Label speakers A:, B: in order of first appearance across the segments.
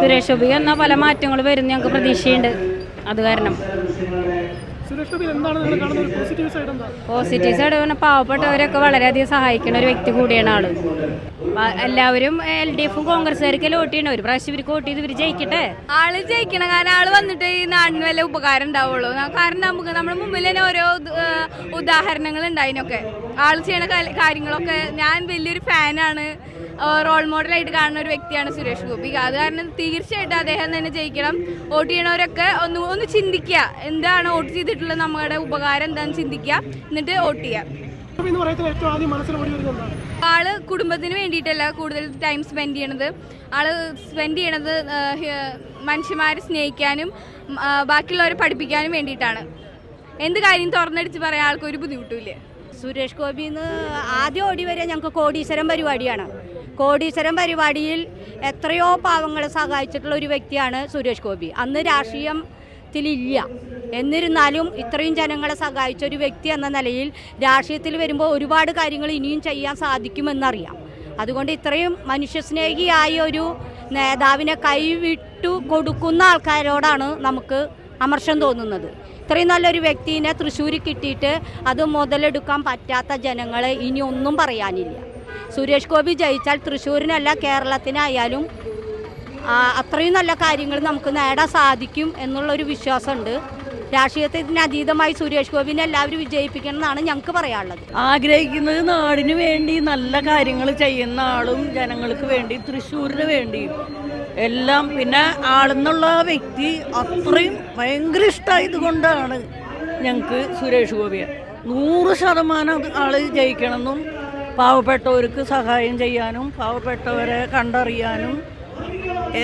A: സുരേഷ് ഗോപി എന്നാൽ പല മാറ്റങ്ങൾ വരും ഞങ്ങൾക്ക് പ്രതീക്ഷയുണ്ട്. അത് കാരണം.
B: പോസിറ്റീവ് സൈഡ് എന്താ?
A: പോസിറ്റീവ് സൈഡ് പറഞ്ഞാൽ പാവപ്പെട്ടവരൊക്കെ വളരെയധികം സഹായിക്കുന്ന ഒരു വ്യക്തി കൂടിയാണ് ആൾ. എല്ലാവരും എൽ ഡി എഫും കോൺഗ്രസ്സുകാർക്ക് വോട്ട് ചെയ്യണം. ഒരു പ്രാവശ്യം ഇവർക്ക് വോട്ട് ചെയ്ത് ഇവർ ജയിക്കട്ടെ?
C: ആൾ ജയിക്കണം കാരണം ആൾ വന്നിട്ട് ഈ നാടിന് വല്ല ഉപകാരം ഉണ്ടാവുള്ളൂ. കാരണം നമുക്ക് നമ്മുടെ മുമ്പിൽ തന്നെ ഓരോ ഉദാഹരണങ്ങൾ ഉണ്ടായിനൊക്കെ. ആൾ ചെയ്യണ കാര്യങ്ങളൊക്കെ ഞാൻ വലിയൊരു ഫാനാണ് റോൾ മോഡലായിട്ട് കാണുന്ന ഒരു വ്യക്തിയാണ് സുരേഷ് ഗോപി. അത് കാരണം തീർച്ചയായിട്ടും അദ്ദേഹം തന്നെ ജയിക്കണം. വോട്ട് ചെയ്യണവരൊക്കെ ഒന്ന് ഒന്ന് ചിന്തിക്കുക. എന്താണ് വോട്ട് ചെയ്തിട്ടുള്ള നമ്മുടെ ഉപകാരം എന്താണെന്ന് ചിന്തിക്കുക. എന്നിട്ട് വോട്ട് ചെയ്യുക.
B: ഗോപി എന്ന് പറയുന്നത് ഏറ്റവും ആദ്യം മനസ്സിൽ ഓടി വരുന്നത് എന്താണ്?
C: ആൾ കുടുംബത്തിന് വേണ്ടിയിട്ടല്ല കൂടുതൽ ടൈം സ്പെൻഡ് ചെയ്യണത്. ആൾ സ്പെൻഡ് ചെയ്യണത് മനുഷ്യന്മാരെ സ്നേഹിക്കാനും ബാക്കിയുള്ളവരെ പഠിപ്പിക്കാനും വേണ്ടിയിട്ടാണ്. എന്ത് കാര്യം തുറന്നടിച്ച് പറയാൻ ആൾക്കൊരു ഒരു ബുദ്ധിമുട്ടില്ല
D: സുരേഷ് ഗോപിന്ന് ആദ്യം ഓടി വരെ ഞങ്ങൾക്ക് കോടീശ്വരം പരിപാടിയാണ്. കോടീശ്വരം പരിപാടിയിൽ എത്രയോ പാവങ്ങളെ സഹായിച്ചിട്ടുള്ള ഒരു വ്യക്തിയാണ് സുരേഷ് ഗോപി. അന്ന് രാഷ്ട്രീയത്തിലില്ല. എന്നിരുന്നാലും ഇത്രയും ജനങ്ങളെ സഹായിച്ച ഒരു വ്യക്തി എന്ന നിലയിൽ രാഷ്ട്രീയത്തിൽ വരുമ്പോൾ ഒരുപാട് കാര്യങ്ങൾ ഇനിയും ചെയ്യാൻ സാധിക്കുമെന്നറിയാം. അതുകൊണ്ട് ഇത്രയും മനുഷ്യസ്നേഹിയായ ഒരു നേതാവിനെ കൈവിട്ടു കൊടുക്കുന്ന ആൾക്കാരോടാണ് നമുക്ക് അമർഷം തോന്നുന്നത്. ഇത്രയും നല്ലൊരു വ്യക്തിനെ തൃശ്ശൂർ കിട്ടിയിട്ട് അത് മുതലെടുക്കാൻ പറ്റാത്ത ജനങ്ങളെ ഇനി ഒന്നും പറയാനില്ല. സുരേഷ് ഗോപി ജയിച്ചാൽ തൃശ്ശൂരിനല്ല കേരളത്തിനായാലും അത്രയും നല്ല കാര്യങ്ങൾ നമുക്ക് നേടാൻ സാധിക്കും എന്നുള്ളൊരു വിശ്വാസമുണ്ട്. രാഷ്ട്രീയത്തിന് അതീതമായി സുരേഷ് ഗോപിനെ എല്ലാവരും വിജയിപ്പിക്കണം എന്നാണ് ഞങ്ങൾക്ക് പറയാനുള്ളത്.
E: ആഗ്രഹിക്കുന്നത് നാടിന് വേണ്ടി നല്ല കാര്യങ്ങൾ ചെയ്യുന്ന ആളും ജനങ്ങൾക്ക് വേണ്ടി തൃശ്ശൂരിന് വേണ്ടിയും എല്ലാം പിന്നെ ആളെന്നുള്ള വ്യക്തി അത്രയും ഭയങ്കര ഇഷ്ടമായത് കൊണ്ടാണ് ഞങ്ങൾക്ക് സുരേഷ് ഗോപിയെ. നൂറ് ശതമാനം ആൾ ജയിക്കണമെന്നും പാവപ്പെട്ടവർക്ക് സഹായം ചെയ്യാനും പാവപ്പെട്ടവരെ കണ്ടറിയാനും.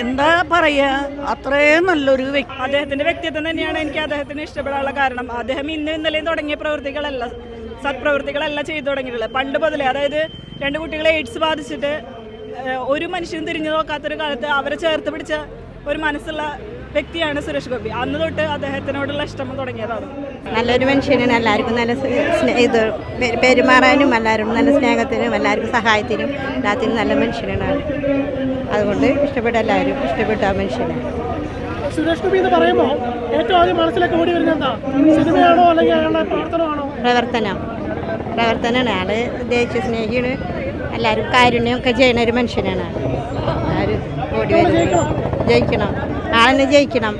E: എന്താ പറയാ? അത്രയും നല്ലൊരു വ്യക്തി.
F: അദ്ദേഹത്തിന്റെ വ്യക്തിത്വം തന്നെയാണ് എനിക്ക് അദ്ദേഹത്തിന് ഇഷ്ടപ്പെടാനുള്ള കാരണം. അദ്ദേഹം ഇന്ന് ഇന്നലെയും തുടങ്ങിയ പ്രവൃത്തികളല്ല സത്പ്രവൃത്തികളല്ല ചെയ്തു തുടങ്ങിയിട്ടുള്ളത്. പണ്ട് മുതലേ അതായത് രണ്ട് കുട്ടികളെ എയ്ഡ്സ് ബാധിച്ചിട്ട് ഒരു മനുഷ്യനും തിരിഞ്ഞു നോക്കാത്തൊരു കാലത്ത് അവരെ ചേർത്ത് പിടിച്ച ഒരു മനസ്സുള്ള വ്യക്തിയാണ് സുരേഷ് ഗോപി. അന്ന് തൊട്ട് അദ്ദേഹത്തിനോടുള്ള ഇഷ്ടം തുടങ്ങിയതാണ്.
G: നല്ലൊരു മനുഷ്യനാണ്. എല്ലാവർക്കും നല്ല ഇത് പെരുമാറാനും എല്ലാവരും നല്ല സ്നേഹത്തിനും എല്ലാവർക്കും സഹായത്തിനും എല്ലാത്തിനും നല്ല മനുഷ്യനാണ് അതുകൊണ്ട് ഇഷ്ടപ്പെട്ട എല്ലാവരും ഇഷ്ടപ്പെട്ട ആ മനുഷ്യനാണ്
B: സുരേഷ് ഗോപി എന്ന് പറയുമ്പോൾ ഏറ്റവും ആദ്യം മനസ്സിലേക്ക് ഓടി വരുന്നത് എന്താ? സിനിമയാണോ അല്ലെങ്കിൽ അയാളുടെ പ്രവർത്തനമാണോ?
G: പ്രവർത്തനം. പ്രവർത്തനമാണ്. ആൾ ദേശ സ്നേഹിയാണ്. എല്ലാവരും കാരുണ്യമൊക്കെ ചെയ്യുന്ന ഒരു മനുഷ്യനാണ് ഓടി ജയിക്കണം. ആളിനെ ജയിക്കണം.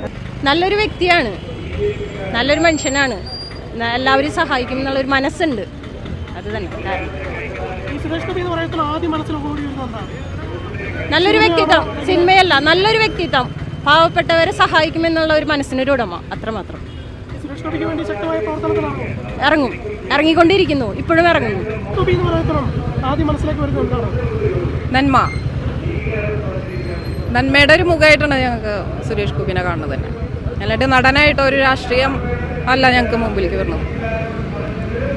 H: നല്ലൊരു വ്യക്തിയാണ്. നല്ലൊരു മനുഷ്യനാണ്. എല്ലാവരെയും എല്ലാവരും സഹായിക്കും എന്നുള്ളൊരു മനസ്സുണ്ട്. അത് തന്നെ.
B: ഈ സുരേഷ് ഗോപി എന്ന് ആദ്യം മനസ്സിലേക്ക് ഓടി വരുന്നത്
H: നല്ലൊരു വ്യക്തിത്വം. സിനിമയല്ല നല്ലൊരു വ്യക്തിത്വം. പാവപ്പെട്ടവരെ സഹായിക്കുമെന്നുള്ള ഒരു മനസ്സിനൊരു ഉടമ അത്രമാത്രം.
B: സുരേഷ് ഗോപിക്ക് വേണ്ടി ശക്തമായ പ്രവർത്തനത്തിലാണോ?
H: ഇറങ്ങും. ഇറങ്ങിക്കൊണ്ടിരിക്കുന്നു. ഇപ്പോഴും ഇറങ്ങുന്നു.
I: നന്മ. നന്മയുടെ ഒരു മുഖമായിട്ടാണ് ഞങ്ങൾക്ക് സുരേഷ് ഗോപിനെ കാണുന്നത് തന്നെ. അല്ലാണ്ട് നടനായിട്ട് ഒരു രാഷ്ട്രീയം അല്ല ഞങ്ങൾക്ക് മുമ്പിലേക്ക് വരുന്നത്.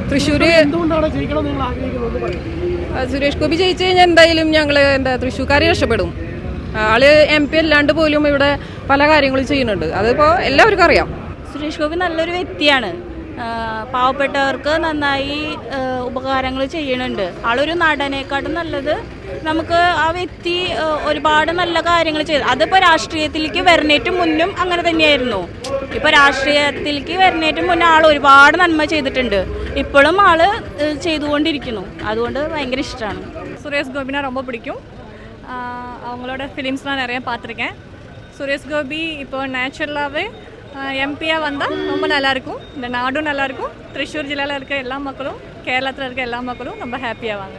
I: തൃശ്ശൂർ
B: എന്ന്
I: സുരേഷ് ഗോപി ജയിച്ചു കഴിഞ്ഞാൽ എന്തായാലും ഞങ്ങൾ എന്താ തൃശ്ശൂർക്കാർ രക്ഷപ്പെടും. ആൾ എം പി അല്ലാണ്ട് പോലും ഇവിടെ പല കാര്യങ്ങളും ചെയ്യുന്നുണ്ട്. അതിപ്പോൾ എല്ലാവർക്കും അറിയാം.
A: സുരേഷ് ഗോപി നല്ലൊരു വ്യക്തിയാണ്. പാവപ്പെട്ടവർക്ക് നന്നായി ഉപകാരങ്ങൾ ചെയ്യണുണ്ട് ആളൊരു നടനേക്കാട്ടും നല്ലത് നമുക്ക് ആ വ്യക്തി ആ, ഒരുപാട് നല്ല കാര്യങ്ങൾ ചെയ്തു അതിപ്പോൾ രാഷ്ട്രീയത്തിലേക്ക് വരണേറ്റ് മുന്നും അങ്ങനെ തന്നെയായിരുന്നു ഇപ്പോൾ രാഷ്ട്രീയത്തിലേക്ക് വരണേറ്റ് മുന്നേ ആൾ ഒരുപാട് നന്മ ചെയ്തിട്ടുണ്ട് ഇപ്പോഴും ആള് ഏ, ചെയ്തുകൊണ്ടിരിക്കുന്നു അതുകൊണ്ട് ഭയങ്കര ഇഷ്ടമാണ്
J: சுரேஷ் கோபினா ரொம்ப பிடிக்கும் ஆஹ் அவங்களோட ஃபிலிம்ஸ் நான் நிறைய பார்த்துருக்கேன் சுரேஷ் கோபி இப்போ நேச்சுரலாகவே எம்பியாக வந்தால் ரொம்ப நல்லாயிருக்கும். இந்த நாடும் நல்லாயிருக்கும். திருச்சூர் ஜில்லாவில் இருக்க எல்லா மக்களும் கேரளத்தில் இருக்க எல்லா மக்களும் ரொம்ப ஹாப்பியாவாங்க